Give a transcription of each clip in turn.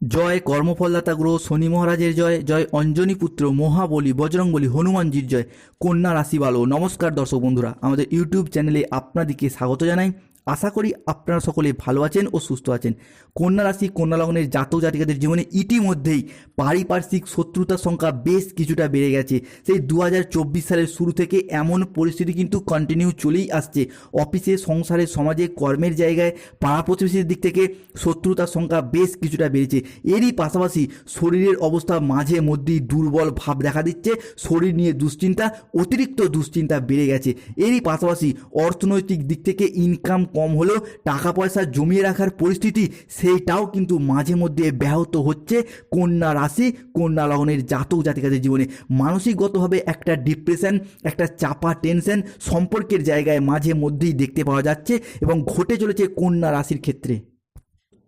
জয় কর্মফলদাতা গ্রহ শনি মহারাজের জয় জয় অঞ্জনী পুত্র, মহাবলী, বজরংবলী, হনুমানজির জয়, কন্যা রাশি বালো নমস্কার দর্শক বন্ধুরা, আমাদের ইউটিউব চ্যানেলে আপনাদেরকে স্বাগত জানাই। আশা করি আপনারা সকলে ভালো আছেন ও সুস্থ আছেন। কন্যা রাশি, কন্যা লগ্নের জাতক জাতিকাদের জীবনে ইতিমধ্যেই পারিপার্শ্বিক শত্রুতার সংখ্যা বেশ কিছুটা বেড়ে গেছে। সেই দু হাজার চব্বিশ সালের শুরু থেকে এমন পরিস্থিতি কিন্তু কন্টিনিউ চলেই আসছে। অফিসে, সংসারে, সমাজে, কর্মের জায়গায় পাড়া প্রতিবেশীর দিক থেকে শত্রুতার সংখ্যা বেশ কিছুটা বেড়েছে। এরই পাশাপাশি শরীরের অবস্থা মাঝে মধ্যেই দুর্বল ভাব দেখা দিচ্ছে। শরীর নিয়ে দুশ্চিন্তা, অতিরিক্ত দুশ্চিন্তা বেড়ে গেছে। এরই পাশাপাশি অর্থনৈতিক দিক থেকে ইনকাম কম হলেও টাকা পয়সা জমিয়ে রাখার পরিস্থিতি, সেইটাও কিন্তু মাঝে মধ্যে ব্যাহত হচ্ছে কন্যা রাশি, কন্যা লগ্নের জাতক জাতিকাদের জীবনে। মানসিকগতভাবে একটা ডিপ্রেশন একটা চাপা টেনশন সম্পর্কের জায়গায় মাঝে মধ্যেই দেখতে পাওয়া যাচ্ছে এবং ঘটে চলেছে কন্যা রাশির ক্ষেত্রে।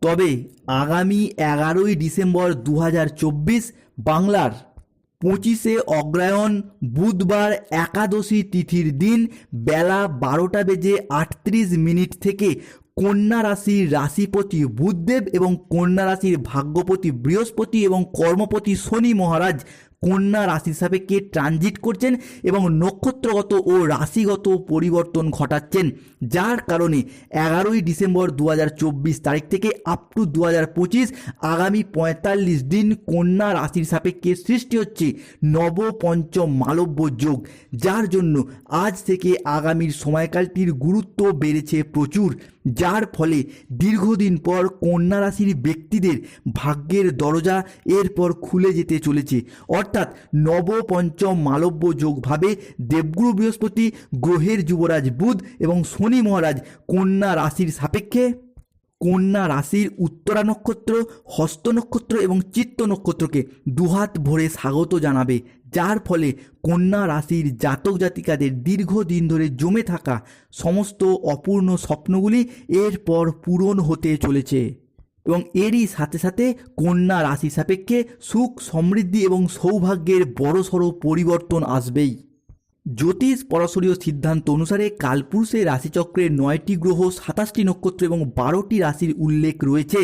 তবে আগামী এগারোই ডিসেম্বর দু হাজার চব্বিশ বাংলার পঁচিশে অগ্রায়ণ বুধবার একাদশী তিথির দিন বেলা বারোটা বেজে আটত্রিশ মিনিট থেকে কন্যা রাশির রাশিপতি বুধদেব এবং কন্যা রাশির ভাগ্যপতি বৃহস্পতি এবং কর্মপতি শনি মহারাজ কন্যা রাশি সাপেক্ষে ট্রানজিট করছেন এবং নক্ষত্রগত ও রাশিগত পরিবর্তন ঘটাচ্ছেন। যার কারণে এগারোই ডিসেম্বর দু হাজার চব্বিশ তারিখ থেকে আপ টু দু হাজার পঁচিশ আগামী পঁয়তাল্লিশ দিন কন্যা রাশির সাপেক্ষে সৃষ্টি হচ্ছে? নব পঞ্চম মালব্য যোগ। যার জন্য আজ থেকে আগামীর সময়কালটির গুরুত্ব বেড়েছে প্রচুর। যার ফলে দীর্ঘদিন পর কন্যা রাশির ব্যক্তিদের ভাগ্যের দরজা এরপর খুলে যেতে চলেছে। অর্থাৎ নবপঞ্চম মালব্য যোগভাবে দেবগুরু বৃহস্পতি, গ্রহের যুবরাজ বুধ এবং শনি মহারাজ কন্যা রাশির সাপেক্ষে। কন্যা রাশির উত্তরা নক্ষত্র, হস্ত নক্ষত্র এবং চিত্ত নক্ষত্রকে দুহাত ভরে স্বাগত জানাবে, যার ফলে কন্যা রাশির জাতক জাতিকাদের দীর্ঘদিন ধরে জমে থাকা সমস্ত অপূর্ণ স্বপ্নগুলি এরপর পূরণ হতে চলেছে। এবং এরই সাথে সাথে কন্যা রাশি সাপেক্ষে সুখ সমৃদ্ধি এবং সৌভাগ্যের বড়সড় পরিবর্তন আসবেই। জ্যোতিষ পরাশরীয় সিদ্ধান্ত অনুসারে কালপুরুষের রাশিচক্রের নয়টি গ্রহ, সাতাশটি নক্ষত্র এবং বারোটি রাশির উল্লেখ রয়েছে।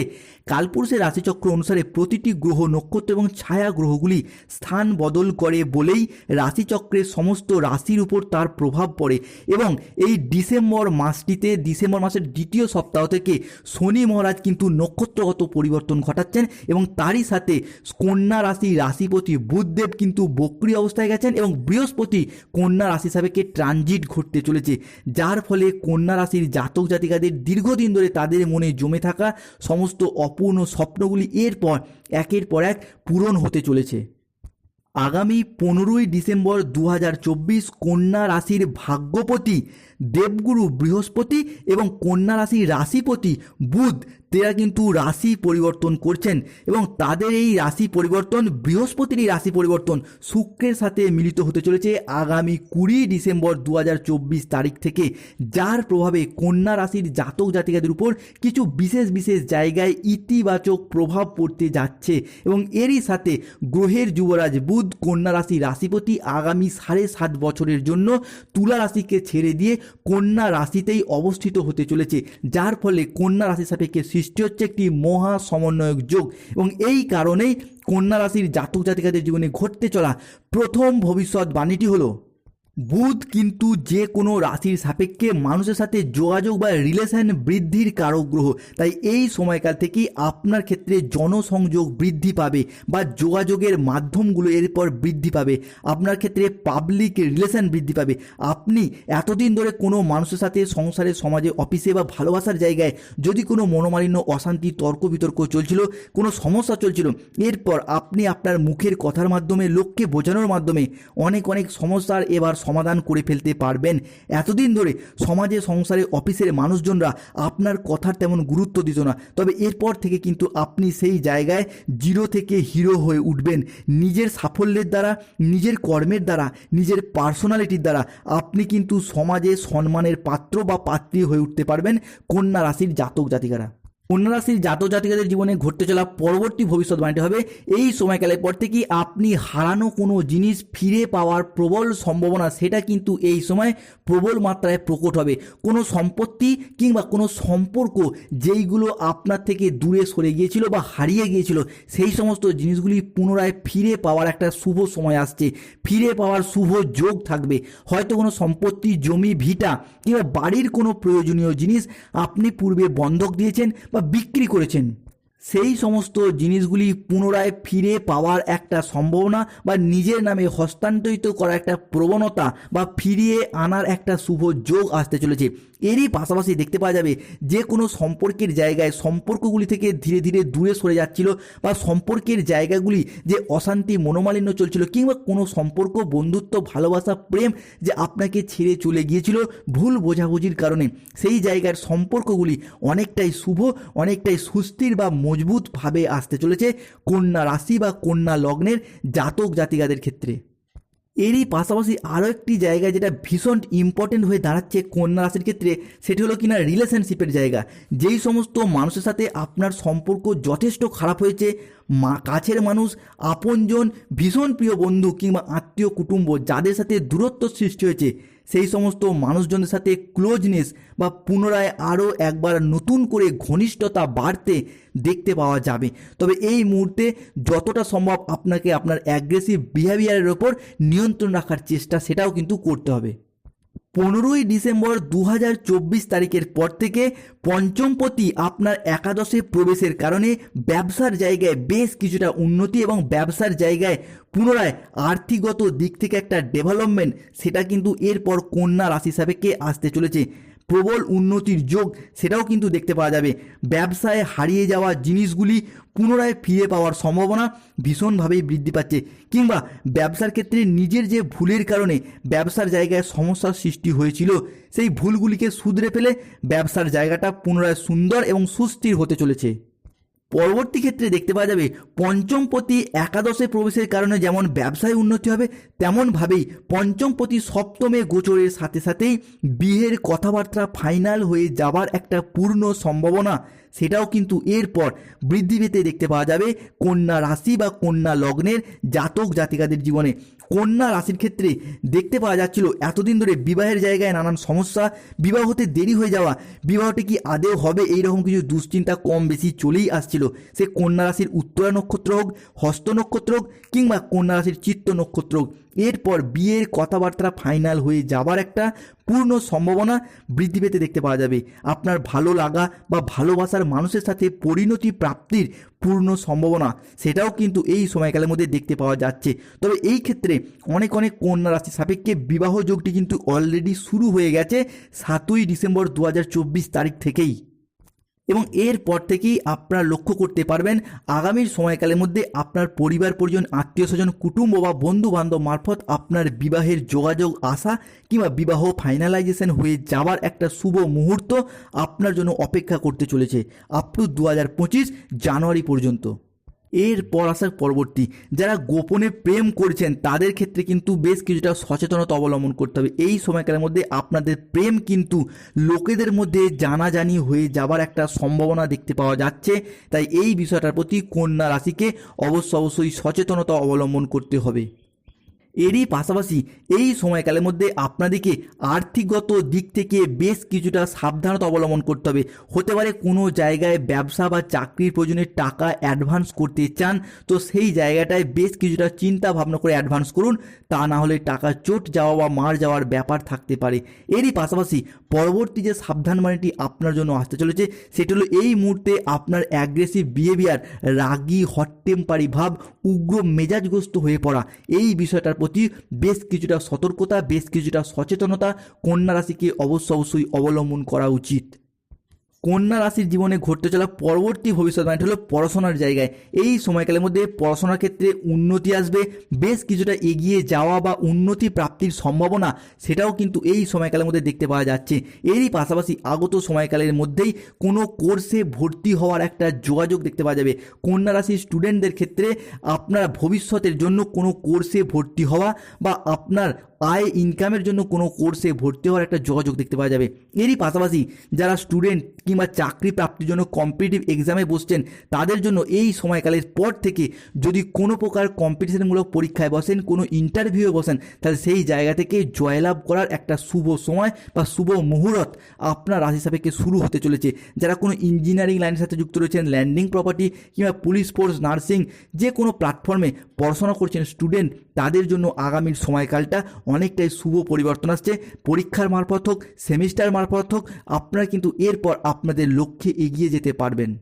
কালপুরুষের রাশিচক্র অনুসারে প্রতিটি গ্রহ, নক্ষত্র এবং ছায়া গ্রহগুলি স্থান বদল করে বলেই রাশিচক্রের সমস্ত রাশির উপর তার প্রভাব পড়ে এবং এই ডিসেম্বর মাসটিতে, ডিসেম্বর মাসের দ্বিতীয় সপ্তাহ থেকে শনি মহারাজ কিন্তু নক্ষত্রগত পরিবর্তন ঘটাচ্ছেন এবং তারই সাথে কন্যা রাশি রাশিপতি বুধদেব কিন্তু বক্রি অবস্থায় গেছেন এবং বৃহস্পতি কন্যা রাশি সাপেক্ষে ট্রানজিট ঘটতে চলেছে, যার ফলে কন্যা রাশির জাতক জাতিকাদের দীর্ঘদিন ধরে তাদের মনে জমে থাকা সমস্ত অপূর্ণ স্বপ্নগুলি এরপর, একের পর এক পূরণ হতে চলেছে। আগামী পনেরোই ডিসেম্বর দু হাজার চব্বিশ কন্যা রাশির ভাগ্যপতি দেবগুরু, বৃহস্পতি এবং কন্যা রাশি রাশিপতি বুধ, তেরা কিন্তু রাশি পরিবর্তন করছেন এবং তাদের এই রাশি পরিবর্তন, বৃহস্পতির এই রাশি পরিবর্তন শুক্রের সাথে মিলিত হতে চলেছে আগামী কুড়ি ডিসেম্বর দু হাজার চব্বিশ তারিখ থেকে, যার প্রভাবে কন্যা রাশির জাতক জাতিকাদের উপর কিছু বিশেষ বিশেষ জায়গায় ইতিবাচক প্রভাব পড়তে যাচ্ছে এবং এরই সাথে গ্রহের যুবরাজ বুধ, কন্যা রাশি রাশিপতি আগামী সাড়ে সাত বছরের জন্য তুলা রাশিকে ছেড়ে দিয়ে কন্যা রাশিতেই অবস্থিত হতে চলেছে, যার ফলে কন্যা রাশি সাপেক্ষে সৃষ্টি হচ্ছে একটি মহা সমন্বয়ক যোগ। এবং এই কারণেই কন্যা রাশির জাতক জাতিকাদের জীবনে ঘটতে চলা প্রথম ভবিষ্যৎ বাণীটি হলো বুধ কিন্তু যে কোনো রাশির সাপেক্ষে মানুষের সাথে যোগাযোগ বা রিলেশন বৃদ্ধির কারক গ্রহ। তাই এই সময়কাল থেকেই আপনার ক্ষেত্রে জনসংযোগ বৃদ্ধি পাবে বা যোগাযোগের মাধ্যমগুলো এরপর বৃদ্ধি পাবে। আপনার ক্ষেত্রে পাবলিক রিলেশন বৃদ্ধি পাবে। আপনি এতদিন ধরে কোনো মানুষের সাথে সংসারে, সমাজে অফিসে বা ভালোবাসার জায়গায় যদি কোনো মনোমালিন্য, অশান্তি তর্ক বিতর্ক চলছিল, কোনো সমস্যা চলছিল, এরপর আপনি আপনার মুখের কথার মাধ্যমে, লোককে বোঝানোর মাধ্যমে অনেক অনেক সমস্যার এবার সমাধান করে ফেলতে পারবেন। এতদিন ধরে সমাজে, সংসারে, অফিসের মানুষজনরা আপনার কথার তেমন গুরুত্ব দিত না। তবে এরপর থেকে কিন্তু আপনি সেই জায়গায় জিরো থেকে হিরো হয়ে উঠবেন। নিজের সাফল্যের দ্বারা, নিজের কর্মের দ্বারা, নিজের পার্সোনালিটির দ্বারা আপনি কিন্তু সমাজে সম্মানের পাত্র বা পাত্রী হয়ে উঠতে পারবেন কন্যা রাশির জাতক জাতিকারা। কন্যা রাশির জাতক জাতিকাদের জীবনে ঘটতে চলা পরবর্তী ভবিষ্যৎবাণীটি হবে, এই সময়কালের পর থেকে আপনি হারানো কোনো জিনিস ফিরে পাওয়ার প্রবল সম্ভাবনা, সেটা কিন্তু এই সময় প্রবল মাত্রায় প্রকট হবে। কোনো সম্পত্তি কিংবা কোনো সম্পর্ক যেইগুলো আপনার থেকে দূরে সরে গিয়েছিল বা হারিয়ে গিয়েছিল, সেই সমস্ত জিনিসগুলি পুনরায় ফিরে পাওয়ার একটা শুভ সময় আসছে। ফিরে পাওয়ার শুভ যোগ থাকবে। হয়তো কোনো সম্পত্তি, জমি, ভিটা কিংবা বাড়ির কোনো প্রয়োজনীয় জিনিস আপনি পূর্বে বন্ধক দিয়েছেন বা বিক্রি করেছেন। সেই সমস্ত জিনিসগুলি পুনরায় ফিরে পাওয়ার একটা সম্ভাবনা বা নিজের নামে হস্তান্তরিত করার একটা প্রবণতা বা ফিরিয়ে আনার একটা শুভ যোগ আসতে চলেছে। এরই পাশাপাশি দেখতে পাওয়া যাবে যে কোনো সম্পর্কের জায়গায় সম্পর্কগুলি থেকে ধীরে ধীরে দূরে সরে যাচ্ছিল বা সম্পর্কের জায়গাগুলি যে অশান্তি মনোমালিন্য চলছিল কিংবা কোনো সম্পর্ক, বন্ধুত্ব, ভালোবাসা, প্রেম যে আপনাকে ছেড়ে চলে গিয়েছিল ভুল বোঝাবুঝির কারণে। সেই জায়গার সম্পর্কগুলি অনেকটাই শুভ, অনেকটাই সুস্থির বা মজবুতভাবে আসতে চলেছে কন্যা রাশি বা কন্যা লগ্নের জাতক জাতিকাদের ক্ষেত্রে। এরই পাশাপাশি আরও একটি জায়গা যেটা ভীষণ ইম্পর্টেন্ট হয়ে দাঁড়াচ্ছে কন্যা রাশির ক্ষেত্রে, সেটি হলো কিনা রিলেশনশিপের জায়গা। যেই সমস্ত মানুষের সাথে আপনার সম্পর্ক যথেষ্ট খারাপ হয়েছে মা কাছের মানুষ, আপনজন, ভীষণ প্রিয় বন্ধু কিংবা আত্মীয় কুটুম্ব যাদের সাথে দূরত্ব সৃষ্টি হয়েছে, সেই সমস্ত মানুষজনের সাথে ক্লোজনেস বা পুনরায় আরও একবার নতুন করে ঘনিষ্ঠতা বাড়তে দেখতে পাওয়া যাবে। তবে এই মুহূর্তে যতটা সম্ভব আপনাকে আপনার অ্যাগ্রেসিভ বিহেভিয়ারের ওপর নিয়ন্ত্রণ রাখার চেষ্টা, সেটাও কিন্তু করতে হবে। পনেরোই ডিসেম্বর দু হাজার চব্বিশ তারিখের পর থেকে পঞ্চমপতি আপনার একাদশে প্রবেশের কারণে ব্যবসার জায়গায় বেশ কিছুটা উন্নতি এবং ব্যবসার জায়গায় পুনরায় আর্থিকগত দিক থেকে একটা ডেভেলপমেন্ট সেটা কিন্তু এরপর কন্যা রাশি সাপেক্ষে আসতে চলেছে? প্রবল উন্নতির যোগ, সেটাও কিন্তু দেখতে পাওয়া যাবে। ব্যবসায় হারিয়ে যাওয়া জিনিসগুলি পুনরায় ফিরে পাওয়ার সম্ভাবনা ভীষণভাবেই বৃদ্ধি পাচ্ছে। কিংবা ব্যবসার ক্ষেত্রে নিজের যে ভুলের কারণে ব্যবসার জায়গায় সমস্যার সৃষ্টি হয়েছিল, সেই ভুলগুলিকে শুধরে ফেলে ব্যবসার জায়গাটা পুনরায় সুন্দর এবং সুস্থির হতে চলেছে। পরবর্তী ক্ষেত্রে দেখতে পাওয়া যাবে, পঞ্চমপতি একাদশে প্রবেশের কারণে যেমন ব্যবসায় উন্নতি হবে, তেমনভাবেই পঞ্চমপতি সপ্তমে গোচরের সাথে সাথেই বিয়ের কথাবার্তা ফাইনাল হয়ে যাবার একটা পূর্ণ সম্ভাবনা সেটাও কিন্তু এরপর বৃদ্ধি পেতে দেখতে পাওয়া যাবে কন্যা রাশি বা কন্যা লগ্নের জাতক জাতিকাদের জীবনে। কন্যা রাশির ক্ষেত্রে দেখতে পাওয়া যাচ্ছিল এতদিন ধরে বিবাহের জায়গায় নানান সমস্যা, বিবাহ হতে দেরি হয়ে যাওয়া, বিবাহটি কি আদেও হবে এইরকম কিছু দুশ্চিন্তা কম বেশি চলেই আসছিল। সে কন্যা রাশির উত্তরা নক্ষত্র হোক, হস্ত নক্ষত্র হোক কিংবা কন্যা রাশির চিত্ত নক্ষত্র হোক এরপর বিয়ের কথাবার্তা ফাইনাল হয়ে যাবার একটা পূর্ণ সম্ভাবনা বৃদ্ধি পেতে দেখতে পাওয়া যাবে। আপনার ভালো লাগা বা ভালোবাসার মানুষের সাথে পরিণতি প্রাপ্তির পূর্ণ সম্ভাবনা, সেটাও কিন্তু এই সময়কালের মধ্যে দেখতে পাওয়া যাচ্ছে। তবে এই ক্ষেত্রে অনেক অনেক কন্যা রাশি সাপেক্ষে বিবাহ যোগটি কিন্তু অলরেডি শুরু হয়ে গেছে সাতই ডিসেম্বর দু হাজার চব্বিশ তারিখ থেকেই। এবং এরপর থেকেই আপনারা লক্ষ্য করতে পারবেন আগামীর সময়কালের মধ্যে আপনার পরিবার, পরিজন, আত্মীয় স্বজন, কুটুম্ব বা বন্ধু বান্ধব মারফত আপনার বিবাহের যোগাযোগ আসা কিংবা বিবাহ ফাইনালাইজেশন হয়ে যাওয়ার একটা শুভ মুহূর্ত আপনার জন্য অপেক্ষা করতে চলেছে। আপ টু দু হাজার পঁচিশ জানুয়ারি পর্যন্ত। এরপর আসার পরবর্তী, যারা গোপনে প্রেম করছেন, তাদের ক্ষেত্রে কিন্তু বেশ কিছুটা সচেতনতা অবলম্বন করতে হবে। এই সময়কালের মধ্যে আপনাদের প্রেম কিন্তু লোকেদের মধ্যে জানাজানি হয়ে যাবার একটা সম্ভাবনা দেখতে পাওয়া যাচ্ছে। তাই এই বিষয়টার প্রতি কন্যা রাশিকে অবশ্য অবশ্যই সচেতনতা অবলম্বন করতে হবে। এরই পাশাপাশি এই সময়কালের মধ্যে আপনাদেরকে আর্থিকগত দিক থেকে বেশ কিছুটা সাবধানতা অবলম্বন করতে হবে। হতে পারে কোনো জায়গায় ব্যবসা বা চাকরির প্রয়োজনে টাকা অ্যাডভান্স করতে চান, তো সেই জায়গাটায় বেশ কিছুটা চিন্তা ভাবনা করে অ্যাডভান্স করুন। তা না হলে টাকা চোট যাওয়া বা মার যাওয়ার ব্যাপার থাকতে পারে। এরই পাশাপাশি পরবর্তী যে সাবধান মানেটি আপনার জন্য আসতে চলেছে, সেটি হলো এই মুহূর্তে আপনার অ্যাগ্রেসিভ বিহেভিয়ার রাগী হট টেম্পারি ভাব, উগ্র মেজাজগ্রস্ত হয়ে পড়া। এই বিষয়টার প্রতি বেশ কিছুটা সতর্কতা বেশ কিছুটা সচেতনতা কন্যা রাশিকে অবশ্য অবশ্যই অবলম্বন করা উচিত। কন্যা রাশির জীবনে ঘটতে চলা পরবর্তী ভবিষ্যৎবাণীটি হলো পড়াশোনার জায়গায়। এই সময়কালের মধ্যে পড়াশোনার ক্ষেত্রে উন্নতি আসবে, বেশ কিছুটা এগিয়ে যাওয়া বা উন্নতি প্রাপ্তির সম্ভাবনা সেটাও কিন্তু এই সময়কালের মধ্যে দেখতে পাওয়া যাচ্ছে। এরই পাশাপাশি আগত সময়কালের মধ্যেই কোনো কোর্সে ভর্তি হওয়ার একটা যোগাযোগ দেখতে পাওয়া যাবে। কন্যা রাশির স্টুডেন্টদের ক্ষেত্রে আপনার ভবিষ্যতের জন্য কোনো কোর্সে ভর্তি হওয়া বা আপনার আয় ইনকামের জন্য কোনো কোর্সে ভর্তি হওয়ার একটা যোগাযোগ দেখতে পাওয়া যাবে। এরই পাশাপাশি যারা স্টুডেন্ট কিংবা চাকরি প্রাপ্তির জন্য কম্পিটিটিভ এক্সামে বসছেন, তাদের জন্য এই সময়কালের পর থেকে যদি কোনো প্রকার কম্পিটিশনমূলক পরীক্ষায় বসেন, কোনো ইন্টারভিউয়ে বসেন, তাহলে সেই জায়গা থেকে জয়লাভ করার একটা শুভ সময় বা শুভ মুহূর্ত আপনার রাশি সাপেক্ষে শুরু হতে চলেছে। যারা কোনো ইঞ্জিনিয়ারিং লাইনের সাথে যুক্ত রয়েছেন ল্যান্ডিং প্রপার্টি কিংবা পুলিশ ফোর্স নার্সিং যে কোনো প্ল্যাটফর্মে পড়াশোনা করছেন স্টুডেন্ট তাদের জন্য আগামীর সময়কালটা অনেকটাই শুভ পরিবর্তন আসছে। পরীক্ষার মারফত হোক, সেমিস্টার মারফত হোক, আপনারা কিন্তু এরপর আপনাদের লক্ষ্যে এগিয়ে যেতে পারবেন।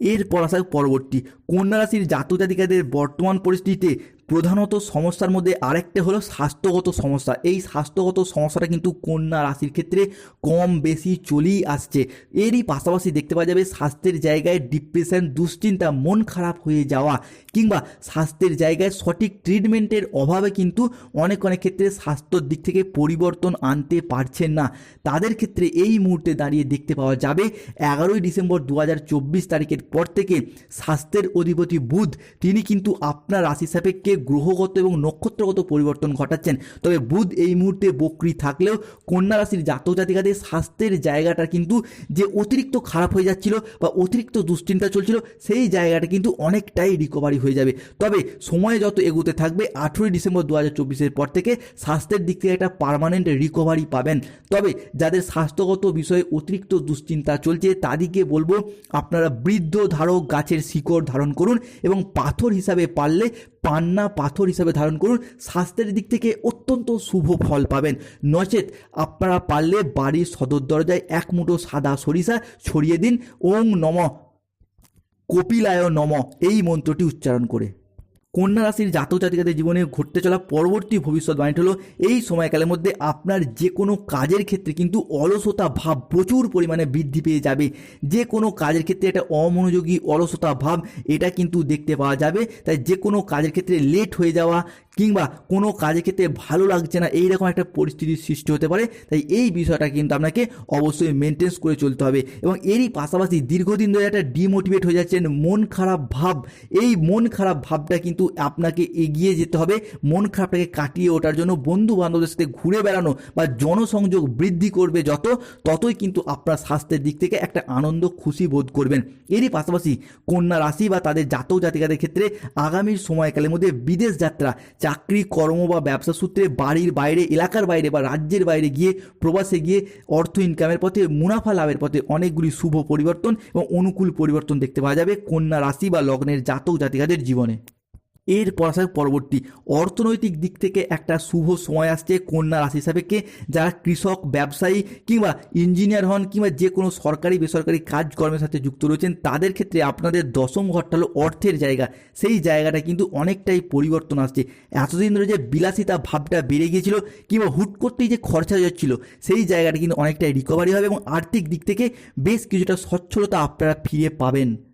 এরপর আসা পরবর্তী। কন্যা রাশির জাতক জাতিকাদের বর্তমান পরিস্থিতিতে প্রধানত সমস্যার মধ্যে আরেকটা হলো স্বাস্থ্যগত সমস্যা। এই স্বাস্থ্যগত সমস্যাটা কিন্তু কন্যা রাশির ক্ষেত্রে কম বেশি চলেই আসছে। এরই পাশাপাশি দেখতে পাওয়া যাবে স্বাস্থ্যের জায়গায় ডিপ্রেশন দুশ্চিন্তা, মন খারাপ হয়ে যাওয়া কিংবা স্বাস্থ্যের জায়গায় সঠিক ট্রিটমেন্টের অভাবে কিন্তু অনেক অনেক ক্ষেত্রে স্বাস্থ্যর দিক থেকে পরিবর্তন আনতে পারছেন না। তাদের ক্ষেত্রে এই মুহূর্তে দাঁড়িয়ে দেখতে পাওয়া যাবে এগারোই ডিসেম্বর দু হাজার চব্বিশ তারিখের পর থেকে স্বাস্থ্যের অধিপতি বুধ, তিনি কিন্তু আপনার রাশি সাপেক্ষে গ্রহগত এবং নক্ষত্রগত পরিবর্তন ঘটাচ্ছেন। তবে বুধ এই মুহূর্তে বক্রি থাকলেও কন্যা রাশির জাতক জাতিকাদের স্বাস্থ্যের জায়গাটা কিন্তু যে অতিরিক্ত খারাপ হয়ে যাচ্ছিল বা অতিরিক্ত দুশ্চিন্তা চলছিল, সেই জায়গাটা কিন্তু অনেকটাই রিকভারি হয়ে যাবে। তবে সময় যত এগোতে থাকবে, আঠেরোই ডিসেম্বর দু হাজার চব্বিশের পর থেকে স্বাস্থ্যের দিক থেকে একটা পারমানেন্ট রিকভারি পাবেন। তবে যাদের স্বাস্থ্যগত বিষয়ে অতিরিক্ত দুশ্চিন্তা চলছে, তাদেরকে বলব আপনারা বৃদ্ধ ধারক গাছের শিকড় ধারণ করুন এবং পাথর হিসাবে পারলে পান্না পাথর হিসাবে ধারণ করুন, স্বাস্থ্যের দিক থেকে অত্যন্ত শুভ ফল পাবেন। নচেত আপনারা পারলে বাড়ির সদর দরজায় এক মুঠো সাদা সরিষা ছড়িয়ে দিন। ওং নম। কপিলায় নম। এই মন্ত্রটি উচ্চারণ করে। কন্যা রাশির জাতক জাতিকাদের জীবনে ঘটতে চলা পরবর্তী ভবিষ্যৎবাণীটি হলো, এই সময়কালের মধ্যে আপনার যে কোনো কাজের ক্ষেত্রে কিন্তু অলসতা ভাব প্রচুর পরিমাণে বৃদ্ধি পেয়ে যাবে। যে কোনো কাজের ক্ষেত্রে একটা অমনোযোগী অলসতা ভাব, এটা কিন্তু দেখতে পাওয়া যাবে। তাই যে কোনো কাজের ক্ষেত্রে লেট হয়ে যাওয়া কিংবা কোনো কাজের ক্ষেত্রে ভালো লাগছে না, এইরকম একটা পরিস্থিতির সৃষ্টি হতে পারে, তাই এই বিষয়টা কিন্তু আপনাকে অবশ্যই মেনটেন্স করে চলতে হবে। এবং এরই পাশাপাশি দীর্ঘদিন ধরে একটা ডিমোটিভেট হয়ে যাচ্ছেন মন খারাপ ভাব। এই মন খারাপ ভাবটা কিন্তু আপনাকে এগিয়ে যেতে হবে। মন খারাপটাকে কাটিয়ে ওঠার জন্য বন্ধু বান্ধবদের সাথে ঘুরে বেড়ানো বা জনসংযোগ বৃদ্ধি করবে যত, ততই কিন্তু আপনার স্বাস্থ্যের দিক থেকে একটা আনন্দ, খুশি বোধ করবেন। এরই পাশাপাশি কন্যা রাশি বা তাদের জাতক জাতিকাদের ক্ষেত্রে আগামীর সময়কালের মধ্যে বিদেশ যাত্রা চাকরি, কর্ম বা ব্যবসা সূত্রে বাড়ির বাইরে, এলাকার বাইরে বা রাজ্যের বাইরে গিয়ে প্রবাসে গিয়ে অর্থ ইনকামের পথে, মুনাফা লাভের পথে অনেকগুলি শুভ পরিবর্তন এবং অনুকূল পরিবর্তন দেখতে পাওয়া যাবে কন্যা রাশি বা লগ্নের জাতক জাতিকাদের জীবনে। এর পড়াশোনার পরবর্তী অর্থনৈতিক দিক থেকে একটা শুভ সময় আসছে কন্যা রাশি সাপেক্ষে যারা কৃষক, ব্যবসায়ী কিংবা ইঞ্জিনিয়ার হন কিংবা যে কোনো সরকারি, বেসরকারি কাজকর্মের সাথে যুক্ত রয়েছেন, তাদের ক্ষেত্রে আপনাদের দশম ঘরটা হলো অর্থের জায়গা। সেই জায়গাটা কিন্তু অনেকটাই পরিবর্তন আসছে। এতদিন ধরে যে বিলাসিতা ভাবটা বেড়ে গিয়েছিল কিংবা হুট করতেই যে খরচা যাচ্ছিল, সেই জায়গাটা কিন্তু অনেকটাই রিকভারি হবে এবং আর্থিক দিক থেকে বেশ কিছুটা সচ্ছলতা আপনারা ফিরে পাবেন।